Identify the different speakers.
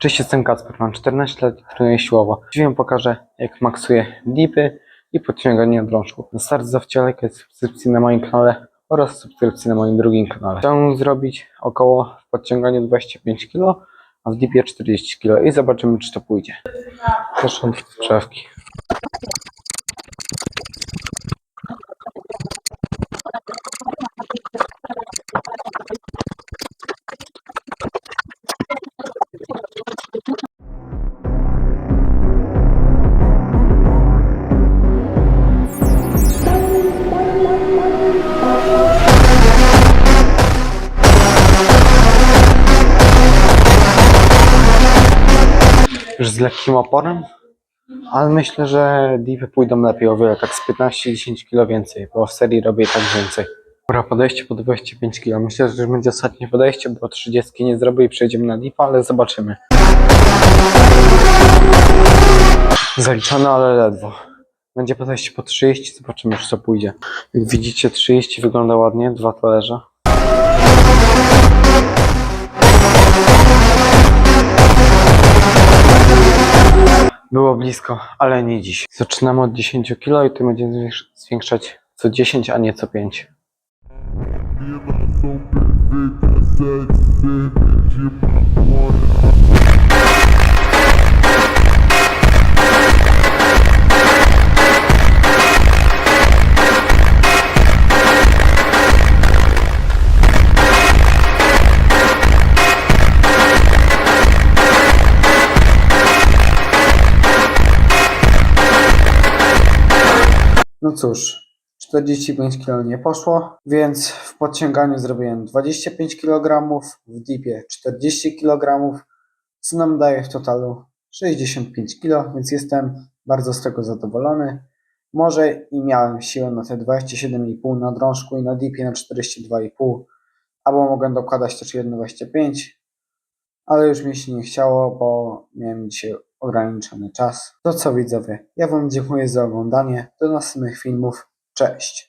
Speaker 1: Cześć, jestem Kacper, mam 14 lat i trenuję siłowo. Dziś wam pokażę, jak maksuję dipy i podciąganie drążków. Na start zawsze lajkę subskrypcji na moim kanale oraz subskrypcji na moim drugim kanale. Chciałbym zrobić około w podciąganiu 25 kg, a w dipie 40 kg i zobaczymy, czy to pójdzie. Też od Już z lekkim oporem, ale myślę, że dipy pójdą lepiej o wiele, tak z 15-10 kg więcej, bo w serii robię tak więcej. Dobra, podejście po 25 kg. Myślę, że będzie ostatnie podejście, bo 30 nie zrobię i przejdziemy na dipa, ale zobaczymy. Zaliczone, ale ledwo. Będzie podejście po 30, zobaczymy już co pójdzie. Jak widzicie 30 wygląda ładnie, dwa talerze. Było blisko, ale nie dziś. Zaczynamy od 10 kg i to będziemy zwiększ- zwiększać co 10, a nie co 5. No cóż, 45 kg nie poszło, więc w podciąganiu zrobiłem 25 kg, w dipie 40 kg, co nam daje w totalu 65 kg, więc jestem bardzo z tego zadowolony. Może i miałem siłę na te 27,5 na drążku i na dipie na 42,5, albo mogłem dokładać też jedno 25, ale już mi się nie chciało, bo miałem dzisiaj ograniczony czas. To co widzowie, ja Wam dziękuję za oglądanie. Do następnych filmów. Cześć!